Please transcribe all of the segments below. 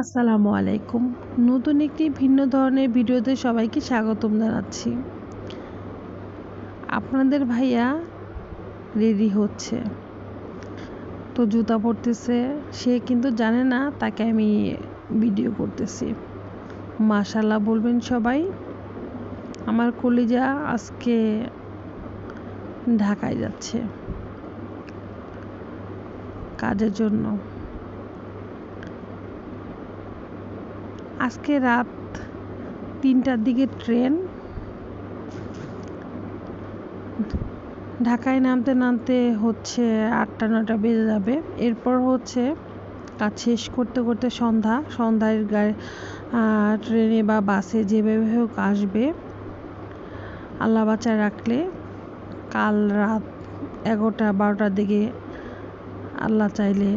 আসসালামু আলাইকুম। নতুন একটি ভিন্ন ধরনের ভিডিওতে সবাইকে স্বাগতম জানাচ্ছি। আপনাদের ভাইয়া রেডি হচ্ছে। তো জুতা পরতেছে। সে কিন্তু জানে না, তাকে আমি ভিডিও করতেছি। মাশাল্লাহ বলবেন সবাই, আমার কলিজা আজকে ঢাকায় যাচ্ছে। কাজের জন্য। আজকে রাত তিনটার দিকে ট্রেন। ঢাকায় নামতে নামতে হচ্ছে আটটা নটা বেজে যাবে। এরপর হচ্ছে কাজ শেষ করতে করতে সন্ধ্যা। সন্ধ্যায় গাড়ি ট্রেনে বা বাসে যেভাবে হোক আসবে। আল্লাহ বাচ্চা রাখলে কাল রাত এগারোটা, বারোটার দিকে আল্লাহ চাইলে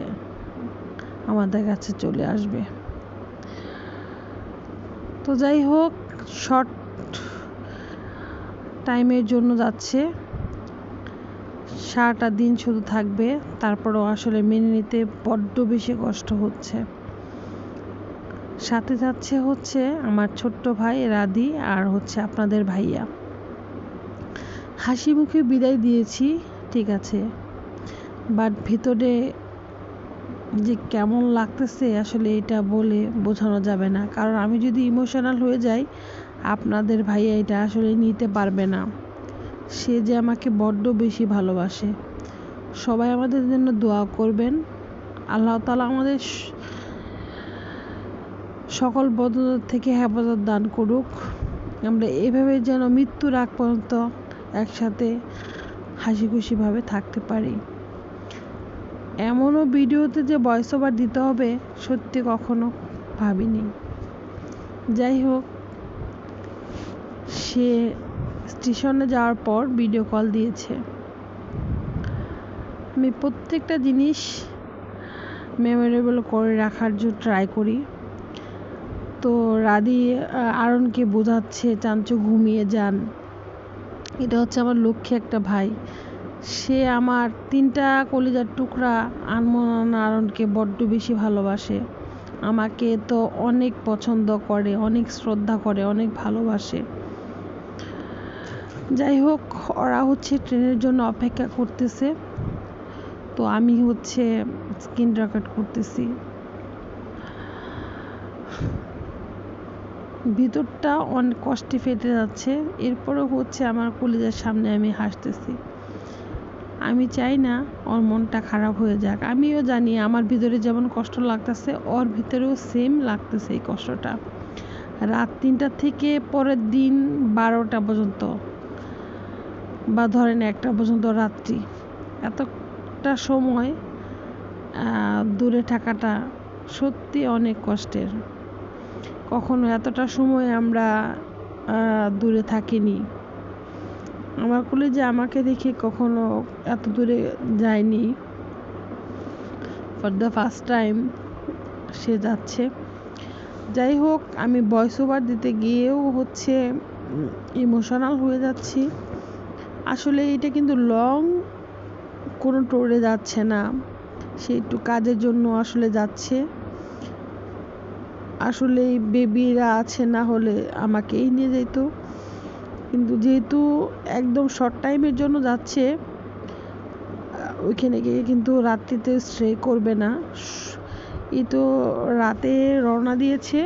আমাদের কাছে চলে আসবে। তো যাই হোক শর্ট টাইমের জন্য যাচ্ছে। সাত সারাটা দিন শুধু থাকবে, তারপরও আসলে মেনে নিতে বড্ড বেশি কষ্ট হচ্ছে। সাথে যাচ্ছে হচ্ছে আমার ছোট্ট ভাই রাদি আর হচ্ছে আপনাদের ভাইয়া। হাসি মুখে বিদায় দিয়েছি, ঠিক আছে। বাট ভিতরে যে কেমন লাগতেছে আসলে এটা বলে বোঝানো যাবে না। কারণ আমি যদি ইমোশনাল হয়ে যাই, আপনাদের ভাইয়া এটা আসলে নিতে পারবে না। সে যে আমাকে বড্ড বেশি ভালোবাসে। সবাই আমাদের জন্য দোয়া করবেন। আল্লাহ তালা আমাদের সকল বদল থেকে হেফাজত দান করুক। আমরা এভাবে যেন মৃত্যুর আগ পর্যন্ত একসাথে হাসি খুশিভাবে থাকতে পারি। এমনও ভিডিওতে যে ভয়েস ওভার দিতে হবে সত্যি কখনো ভাবিনি। যাই হোক, সে স্টেশনে যাওয়ার পর ভিডিও কল দিয়েছে। আমি প্রত্যেকটা জিনিস মেমোরেবল করে রাখার জন্য ট্রাই করি। তো রাদি আরনকে বোঝাচ্ছে চাঞ্চু ঘুমিয়ে যান। এটা হচ্ছে আমার লক্ষ্যে একটা ভাই। সে আমার তিনটা কলিজার টুকরা আনমন আরনকে বড্ড বেশি ভালোবাসে। আমাকে তো অনেক পছন্দ করে, অনেক শ্রদ্ধা করে, অনেক ভালোবাসে। যাই হোক, ওরা হচ্ছে ট্রেনের জন্য অপেক্ষা করতেছে। তো আমি হচ্ছে স্ক্রিন রেকর্ড করতেছি। ভিতরটা অনেক কষ্টে ফেটে যাচ্ছে। এরপরেও হচ্ছে আমার কলিজার সামনে আমি হাসতেছি। আমি চাই না ওর মনটা খারাপ হয়ে যাক। আমিও জানি আমার ভিতরে যেমন কষ্ট লাগতেছে, ওর ভিতরেও সেম লাগতেছে এই কষ্টটা। রাত তিনটা থেকে পরের দিন বারোটা পর্যন্ত বা ধরেন একটা পর্যন্ত রাত্রি। এতটা সময় দূরে থাকাটা সত্যি অনেক কষ্টের। কখনো এতটা সময় আমরা দূরে থাকিনি। আমার যে আমাকে দেখে কখনো এত দূরে যায়নি। ফর দ্য ফার্স্ট টাইম সে যাচ্ছে। যাই হোক, আমি ভয়েস ওভার দিতে গিয়েও হচ্ছে ইমোশনাল হয়ে যাচ্ছি। আসলে এটা কিন্তু লং কোনো টোরে যাচ্ছে না। সে একটু কাজের জন্য আসলে যাচ্ছে। আসলে বেবিরা আছে না হলে আমাকেই নিয়ে যেত। কিন্তু যেহেতু একদম শর্ট টাইমের জন্য যাচ্ছে ওইখানে গিয়ে কিন্তু রাত্রিতে স্টে করবে না। এই তো রাতে রওনা দিয়েছে,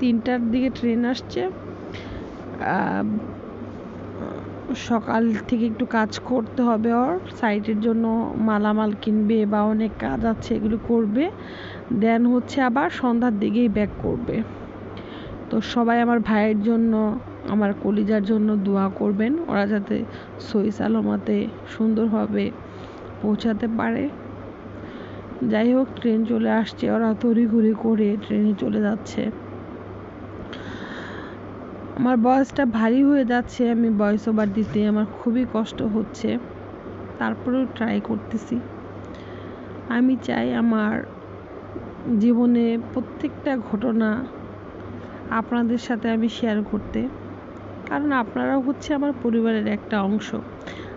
তিনটার দিকে ট্রেন আসছে। সকাল থেকে একটু কাজ করতে হবে ওর সাইটের জন্য মালামাল কিনবে বা অনেক কাজ আছে, এগুলো করবে। দেন হচ্ছে আবার সন্ধ্যার দিকেই ব্যাক করবে। তো সবাই আমার ভাইয়ের জন্য আমার কলিজার জন্য দোয়া করবেন। ওরা যাতে সই সালামতে সুন্দরভাবে পৌঁছাতে পারে। যাই হোক, ট্রেন চলে আসছে। ওরা তড়ি তড়িঘড়ি করে ট্রেনে চলে যাচ্ছে। আমার বয়সটা ভারী হয়ে যাচ্ছে। আমি ভয়েস ওভার দিতে আমার খুবই কষ্ট হচ্ছে। তারপরেও ট্রাই করতেছি। আমি চাই আমার জীবনে প্রত্যেকটা ঘটনা আপনাদের সাথে আমি শেয়ার করতে। কারণ আপনারাও হচ্ছে আমার পরিবারের একটা অংশ।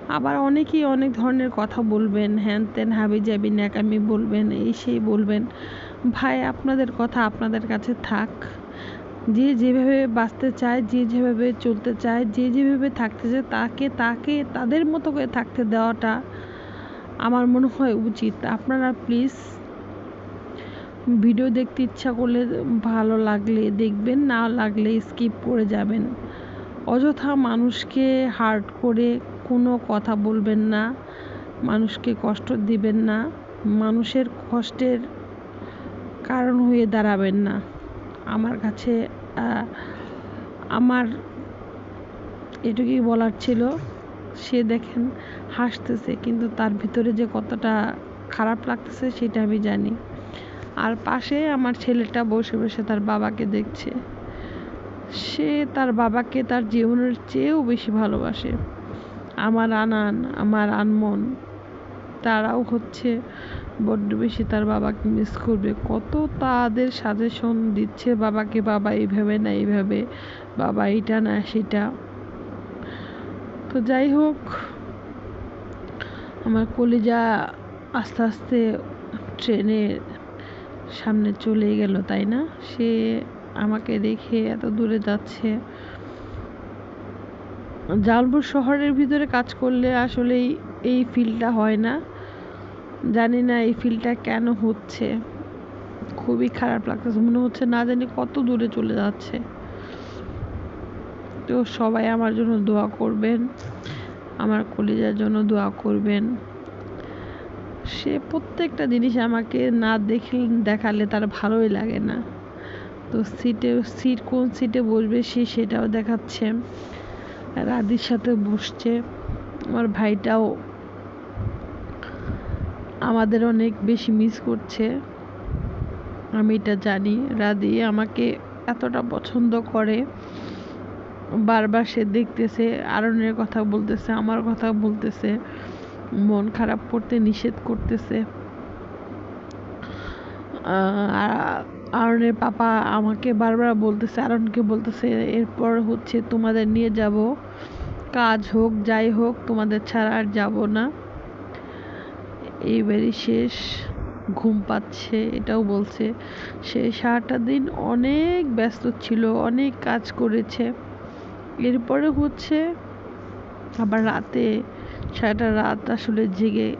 আবার অনেকেই অনেক ধরনের কথা বলবেন, হ্যান ত্যান, হাবি যাবি ন্যাকামি বলবেন, এই সেই বলবেন। ভাই, আপনাদের কথা আপনাদের কাছে থাক। যে যেভাবে বাঁচতে চায়, যে যেভাবে চলতে চায়, যে যেভাবে থাকতে চায়, তাকে তাকে, তাদের মতো করে থাকতে দেওয়াটা আমার মনে হয় উচিত। আপনারা প্লিজ ভিডিও দেখতে ইচ্ছা করলে ভালো লাগলে দেখবেন, না লাগলে স্কিপ করে যাবেন। অযথা মানুষকে হার্ট করে কোনো কথা বলবেন না, মানুষকে কষ্ট দিবেন না, মানুষের কষ্টের কারণ হয়ে দাঁড়াবেন না। আমার কাছে আমার এটুকুই বলার ছিল, সে দেখেন হাসতেছে, কিন্তু তার ভিতরে যে কতটা খারাপ লাগতেছে সেটা আমি জানি। আর পাশে আমার ছেলেটা বসে বসে তার বাবাকে দেখছে। সে তার বাবাকে তার জীবনের চেয়েও বেশি ভালোবাসে। আমার আনান, আমার আনমন, তারাও হচ্ছে বড্ড বেশি তার বাবাকে মিস করবে। কত তাদের সাজেশন দিচ্ছে বাবাকে, বাবা এইভাবে না এইভাবে বাবা এইটা না, সেটা। তো যাই হোক, আমার কলিজা আস্তে আস্তে ট্রেনের সামনে চলে গেল, তাই না? সে আমাকে রেখে এত দূরে যাচ্ছে। জালপুর শহরের ভিতরে কাজ করলে আসলেই এই ফিলটা হয় না। জানি না এই ফিলটা কেন হচ্ছে। খুবই খারাপ লাগতেছে। মনে হচ্ছে না জানি কত দূরে চলে যাচ্ছে। তো সবাই আমার জন্য দোয়া করবেন। আমার কলিজার জন্য দোয়া করবেন। সে প্রত্যেকটা জিনিস আমাকে না দেখলে, দেখালে তার ভালোই লাগে না। তো সিটে, সিট কোন সিটে বসবে সে সেটাও দেখাচ্ছে। রাদির সাথে বসছে। আমার ভাইটাও আমাদের অনেক বেশি মিস করছে। আমি এটা জানি। রাদি আমাকে এতটা পছন্দ করে। বারবার সে দেখতেছে আরনের কথা বলতেছে, আমার কথা বলতেছে। মন খারাপ করতে, নিষেধ করতেছে। আরনের পাপা আমাকে বারবার বলতেছে, আরনকে বলতেছে, এরপর হচ্ছে তোমাদের নিয়ে যাব। কাজ হোক, যাই হোক, তোমাদের ছাড়া আর যাব না। এইবারই শেষ, ঘুম পাচ্ছে, এটাও বলছে। সে সারাটা দিন অনেক ব্যস্ত ছিল, অনেক কাজ করেছে। এরপরে হচ্ছে আবার রাতে, সারাটা রাত আসলে জেগে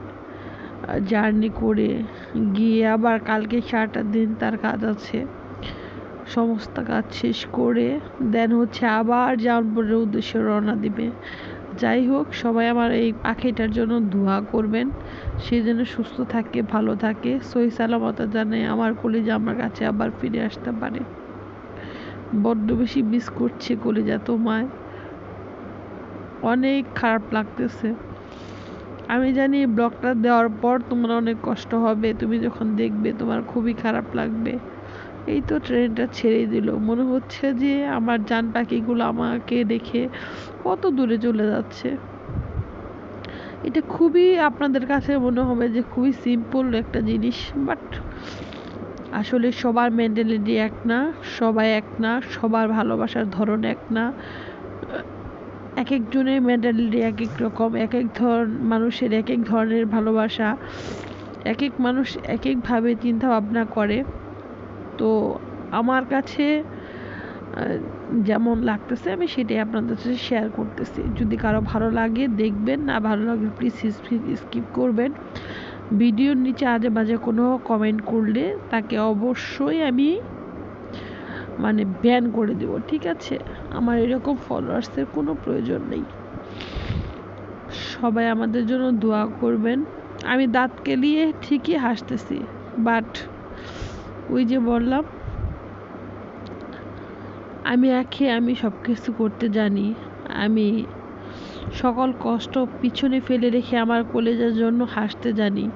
জার্নি করে গিয়ে আবার কালকে সারাটা দিন তার কাজ আছে। সমস্ত কাজ শেষ করে দেন হচ্ছে আবার জামপুরের উদ্দেশ্যে রওনা দিবে। যাই হোক, সবাই আমার এই পাখিটার জন্য দোয়া করবেন। সে যেন সুস্থ থাকে, ভালো থাকে। সই সালামতা জানে আমার কলিজা আমার কাছে আবার ফিরে আসতে পারে। বড্ড বেশি মিস করছে কলিজা তোমায়। অনেক খারাপ লাগতেছে। আমি জানি ব্লগটা দেওয়ার পর তোমার অনেক কষ্ট হবে। তুমি যখন দেখবে তোমার খুবই খারাপ লাগবে। এই তো ট্রেনটা ছেড়ে দিল। মনে হচ্ছে যে আমার যান পাখিগুলো আমাকে দেখে কত দূরে চলে যাচ্ছে। এটা খুবই আপনাদের কাছে মনে হবে যে খুবই সিম্পল একটা জিনিস বাট আসলে সবার মেন্টালিটি এক না, সবাই এক না, সবার ভালোবাসার ধরন এক না। এক একজনের মেন্টালিটি এক এক রকম এক এক ধর, মানুষের এক এক ধরনের ভালোবাসা এক এক মানুষ এক একভাবে চিন্তা ভাবনা করে। তো আমার কাছে যেমন লাগতেছে, আমি সেটাই আপনাদের সাথে শেয়ার করতেছি। যদি কারও ভালো লাগে, দেখবেন, না ভালো লাগলে প্লিজ স্কিপ করবেন। ভিডিওর নিচে আজে বাজে কোনো কমেন্ট করলে তাকে অবশ্যই আমি মানে ব্যান করে দেব, ঠিক আছে? আমার এরকম ফলোয়ার্সের কোনো প্রয়োজন নেই। সবাই আমাদের জন্য দোয়া করবেন। আমি দাঁত কেলিয়ে ঠিকই হাসতেছি বাট ওই যে বললাম, আমি একে আমি সব কিছু করতে জানি। আমি সকল কষ্ট পিছনে ফেলে রেখে আমার কলেজের জন্য হাসতে জানি।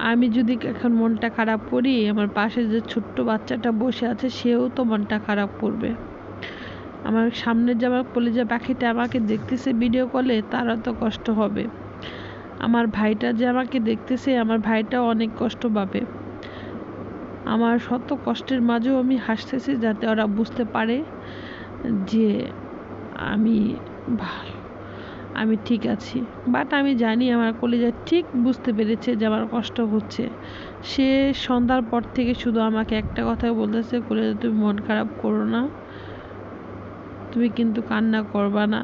আমি যদি এখন মনটা খারাপ করি, আমার পাশে যে ছোট্ট বাচ্চাটা বসে আছে, সেও তো মনটা খারাপ করবে। আমার সামনে যে আমার কলেজের পাখিটা আমাকে দেখতেছে ভিডিও কলে তারও তো কষ্ট হবে। আমার ভাইটা যে আমাকে দেখতেছে, আমার ভাইটাও অনেক কষ্ট পাবে। আমার শত কষ্টের মাঝেও আমি হাসতেছি যাতে ওরা বুঝতে পারে যে আমি আমি ঠিক আছি। বাট আমি জানি আমার কলিজা ঠিক বুঝতে পেরেছে যে আমার কষ্ট হচ্ছে। সে সন্ধ্যার পর থেকে শুধু আমাকে একটা কথা বলতেছে, কলিজা, তুমি মন খারাপ করো না। তুমি কিন্তু কান্না করবা না।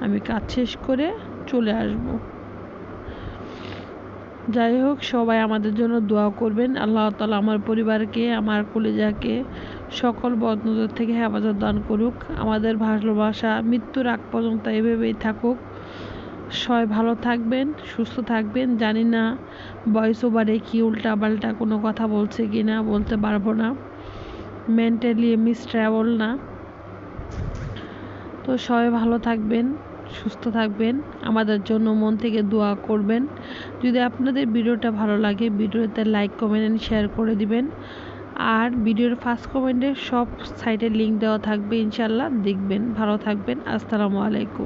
আমি কাজ শেষ করে চলে আসব। যাই হোক সবাই আমাদের জন্য দোয়া করবেন। আল্লাহ তালা আমার পরিবারকে, আমার কলিজাকে সকল বদনজর থেকে হেফাজত দান করুক। আমাদের ভালোবাসা মৃত্যুর আগ পর্যন্ত এভাবেই থাকুক। সবাই ভালো থাকবেন, সুস্থ থাকবেন। জানি না বয়স ওভারে কি উল্টা পাল্টা কোনো কথা বলছে কি না বলতে পারব না। মেন্টালি মিস ট্রাভেল না। তো সবাই ভালো থাকবেন। সুস্থ থাকবেন, আমাদের জন্য মন থেকে দোয়া করবেন। যদি আপনাদের ভিডিওটা ভালো লাগে, ভিডিওতে লাইক কমেন্ট অ্যান্ড শেয়ার করে দিবেন। আর ভিডিওর ফার্স্ট কমেন্টে সব সাইটের লিঙ্ক দেওয়া থাকবে ইনশাল্লাহ দেখবেন। ভালো থাকবেন, আসসালামু আলাইকুম।